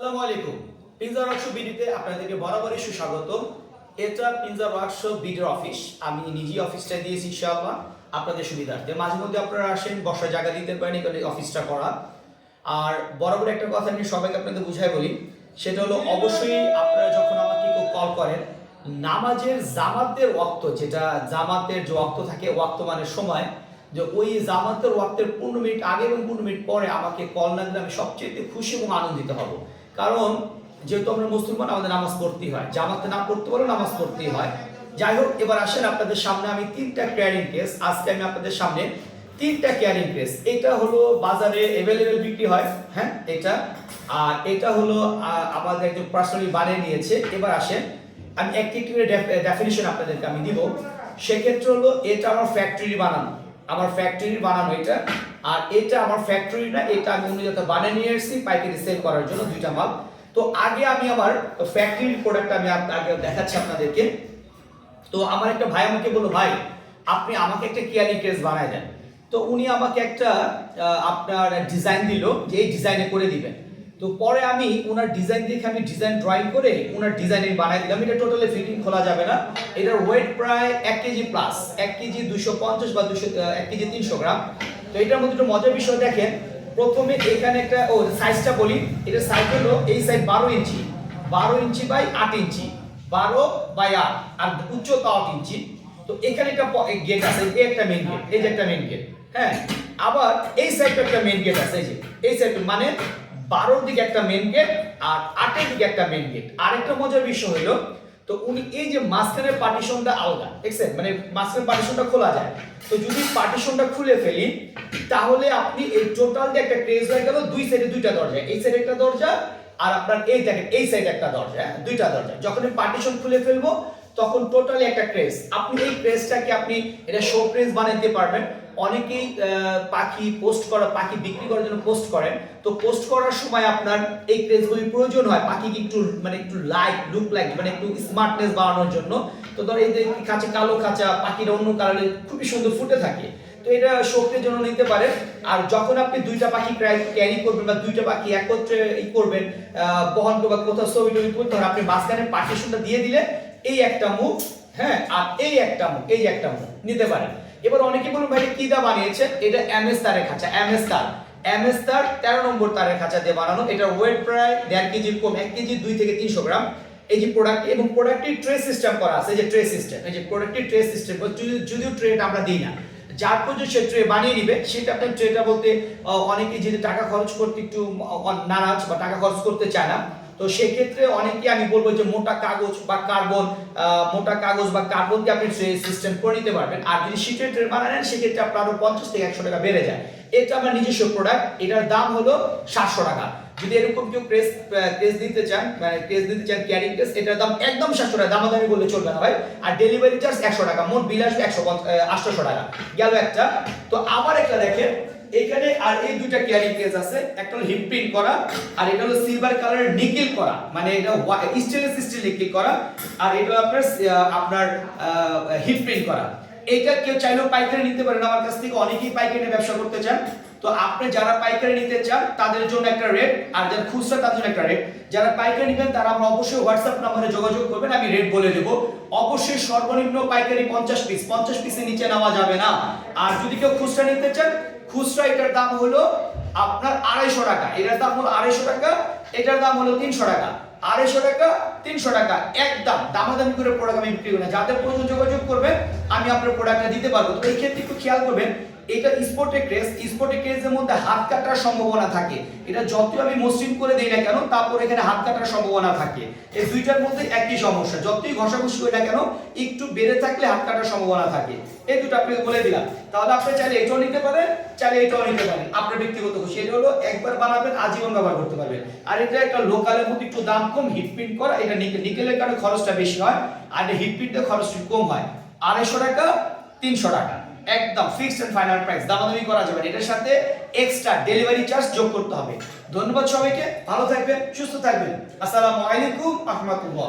আসসালামু আলাইকুম। পিনজার ওয়ার্কশপ বিডিতে আপনাদেরকে বরাবরই সুস্বাগত। এটা পিনজার ওয়ার্কশপ বিডির অফিস আমি নিজেই অফিসটা দিয়েছি, ইনশাআল্লাহ। আপনাদের সুবিধার্থে। মাঝে মধ্যে আপনারা আসেন, বসার জায়গা দিতে পারেন এখানে অফিসটা করা। আর বরাবর একটা কথা আমি সবাইকে আপনাদের বুঝাই বলি। সেটা হলো, অবশ্যই আপনারা যখন আমাকে কেউ কল করেন, নামাজের জামাতের ওয়াক্ত, যেটা জামাতের যে ওয়াক্ত থাকে, ওয়াক্ত মানে সময়, যে ওই জামাতের ওয়াক্তের পনেরো মিনিট আগে এবং পনেরো মিনিট পরে আমাকে কল না দিলে আমি সবচেয়ে খুশি এবং আনন্দিত হব। কারণ যেহেতু আমরা মুসলমান, আমাদের নামাজ পড়তেই হয়। জামাতে না পড়তে পারলেও নামাজ পড়তেই হয়। যাই হোক, এবার আসেন আপনাদের সামনে আমি তিনটা ক্যারিং কেস আজকে আমি আপনাদের সামনে তিনটা ক্যারিং কেস এটা হলো বাজারে অ্যাভেলেবেল বিক্রি হয় হ্যাঁ? এটা। আর এটা হলো আমাদের একজন পার্সোনালি বানিয়ে নিয়েছে। এবার আসেন, আমি একটি ডেফিনিশন আপনাদেরকে আমি দিব। সেক্ষেত্রে হলো, এটা আমার ফ্যাক্টরি বানানো। আমার ফ্যাক্টরির বানানো এটা। আর এটা আমার ফ্যাক্টরি না, এটা আমি অন্য জায়গায় বানিয়ে নিয়ে এসেছি, পাইকারি সেল করার জন্য দুইটা মাল। তো আগে আমি আমার ফ্যাক্টরির প্রোডাক্ট আমি আগে দেখাচ্ছি আপনাদেরকে। তো আমার একটা ভাই আমাকে বলল, ভাই, আপনি আমাকে একটা কেয়ারি কেস বানায় দেন। তো উনি আমাকে একটা আপনার ডিজাইন দিল, যে এই ডিজাইনে করে দিবেন। তো পরে আমি ওনার ডিজাইন দেখে আমি ডিজাইন ড্রয়িং করে ওনার ডিজাইনের বানাই দিলাম। এটা টোটালি ফিটিং খোলা যাবে না। এটার ওয়েট প্রায় এক কেজি প্লাস এক কেজি দুশো পঞ্চাশ বা দুশো এক কেজি তিনশো গ্রাম। তো এটার মধ্যে একটু মজার বিষয় দেখেন, প্রথমে এখানে একটা, ও সাইজটা বলি। এটা সাইজ হলো এই সাইজ বারো ইঞ্চি। বারো ইঞ্চি বাই আট ইঞ্চি। বারো বাই আট। আর উচ্চতা আট ইঞ্চি। তো এখানে একটা গেট আছে। এই একটা মেন গেট এই যে একটা মেন গেট হ্যাঁ? আবার এই সাইডটা একটা মেন গেট আছে। এই যে, এই সাইড মানে বারোর দিকে একটা মেন গেট আর আটের দিকে একটা মেন গেট আরেকটা মজার বিষয় হলো তো উনি এই যে মাঝখানের পার্টিশনটা আলগা দেখছেন? মানে মাঝখানের পার্টিশনটা খোলা যায়। তো যদি পার্টিশনটা খুলে ফেলি তাহলে আপনি এই টোটাল একটা ক্রেজ হয়ে গেল দুই সাইডে দুইটা দরজা। এই সাইডে একটা দরজা আর আপনার এই দেখেন এই সাইডে একটা দরজা হ্যাঁ, দুইটা দরজা। যখন পার্টিশন খুলে ফেলব তখন টোটালি একটা ক্রেজ আপনি এই ক্রেজটাকে আপনি এটা শো ক্রেজ বানাইতে পারবেন। অনেকেই পাখি পোস্ট করা, পাখি বিক্রি করার জন্য পোস্ট করেন। তো পোস্ট করার সময় আপনার এই ক্রেজগুলি প্রয়োজন হয় পাখিকে একটু মানে একটু লাইট লুক লাইট মানে একটু স্মার্টনেস বাড়ানোর জন্য। তো ধর এই যে খাঁচা কালো খাঁচা পাখিরা অন্য কালারে খুবই সুন্দর ফুটে থাকে। তো এটা শক্তির জন্য নিতে পারেন। আর যখন আপনি দুইটা পাখি ক্যারি করবেন বা দুইটা পাখি একত্রে করবেন বহন বা কোথাও ছবি টবি করতে হবে, আপনি মাঝখানে পার্টিশনটা দিয়ে দিলে এই একটা মুখ হ্যাঁ আর এই একটা মুখ, এই একটা মুখ নিতে পারেন। এবার অনেকে বলুন ভাই কি দা বানিয়েছে? এটা এমএস তারের খাঁচা এমএস তার। এমএস তার তেরো নম্বর তারের খাঁচা দিয়ে বানানো। এটা ওয়েট প্রায় দেড় কেজির কম, এক কেজি, দুই থেকে তিনশো গ্রাম। এই যে প্রোডাক্ট এবং প্রোডাক্টের ট্রে সিস্টেম করা আছে, এই যে ট্রে সিস্টেম এই যে প্রোডাক্টের ট্রে সিস্টেম যদিও ট্রেটা আমরা দিই না। যার পর্যন্ত সে ট্রে বানিয়ে নিবে। সেটা আপনার ট্রেটা বলতে অনেকে যদি টাকা খরচ করতে একটু নারাজ বা টাকা খরচ করতে চায় না, তো সেক্ষেত্রে অনেকে আমি বলব যে মোটা কাগজ বা কার্বন মোটা কাগজ বা কার্বন দিয়ে আপনি সিস্টেম করে নিতে পারবেন। আর যদি শীতের ট্রে বানানেন সেক্ষেত্রে আপনার আরও পঞ্চাশ থেকে একশো টাকা বেড়ে যায়। এটা আমার নিজস্ব প্রোডাক্ট এটার দাম হলো সাতশো টাকা। যদি এরকম কেউ প্রেস প্রেস দিতে চান মানে প্রেস দিতে চান ক্যারিং প্রেস এটার দাম একদম সাতশো টাকা, দামাদামি বললে চলবে না ভাই। আর ডেলিভারি চার্জ একশো টাকা, মোট বিল আসবে একশো আটশোশো টাকা। গেল একটা। তো আবার একটা দেখেন, এখানে আর এই দুইটা ক্যারিং কেস আছে। একটা হলো হিপ প্রিন্ট করা, আর এটা হলো সিলভার কালারের নিকেল করা। মানে এটা স্টেনলেস স্টিল নিকেল করা। আর এটা আপনার আপনার হিপ প্রিন্ট করা। এইটা কেউ চাইলেও পাইকারি নিতে পারেন। আমার কাছ থেকে অনেকেই পাইকারি ব্যবসা করতে চান। তো আপনি যারা পাইকারি নিতে চান, তাদের জন্য একটা রেট আর যারা খুচরা, তাদের জন্য একটা রেট যারা পাইকারি নেবেন, তারা আমরা অবশ্যই হোয়াটসঅ্যাপ নাম্বারে যোগাযোগ করবেন, আমি রেট বলে দেবো। অবশ্যই সর্বনিম্ন পাইকারি পঞ্চাশ পিস পঞ্চাশ পিসের নিচে নেওয়া যাবে না। আর যদি কেউ খুচরা নিতে চান, খুচরা এটার দাম হলো আপনার আড়াইশো টাকা। এটার দাম হলো আড়াইশো টাকা, এটার দাম হলো তিনশো টাকা। আড়াইশো টাকা, তিনশো টাকা, একদম দামাদামি করে প্রোডাক্ট আমি বিক্রি করি না। যাদের প্রয়োজন যোগাযোগ করবেন, আমি আপনার প্রোডাক্টটা দিতে পারব। তো এই ক্ষেত্রে একটু খেয়াল করবেন এটা স্পোর্টের ক্রেজ স্পোর্টের ক্রেজের মধ্যে হাত কাটার সম্ভাবনা থাকে। এটা যতই আমি মসৃণ করে দিই না কেন, তারপর এখানে হাত কাটার সম্ভাবনা থাকে। এই দুইটার মধ্যে একই সমস্যা। যতই ঘষাঘষি করি না কেন, একটু বেড়ে থাকলে হাত কাটার সম্ভাবনা থাকে। এই দুটো আপনাকে বলে দিলাম। তাহলে আপনি চাইলে এটাও নিতে পারেন, চাইলে এটাও নিতে পারেন। আপনার ব্যক্তিগত খুশি। এটা হলো একবার বানাবেন, আজীবন ব্যবহার করতে পারবেন। আর এটা একটা লোকালের মধ্যে একটু দাম কম হিট প্রিন্ট করা। এটা নিকেল নিকেলের কারণে খরচটা বেশি হয়। আর এটা হিট প্রিন্টের খরচটা কম হয়। আড়াইশো টাকা, তিনশো টাকা। একদম ফিক্সড এন্ড ফাইনাল প্রাইস দামাদামি করা যাবে। এটার সাথে এক্সট্রা ডেলিভারি চার্জ যোগ করতে হবে। ধন্যবাদ সবাইকে। ভালো থাকবেন, সুস্থ থাকবেন। আসসালামু আলাইকুম রহমতুল্লাহ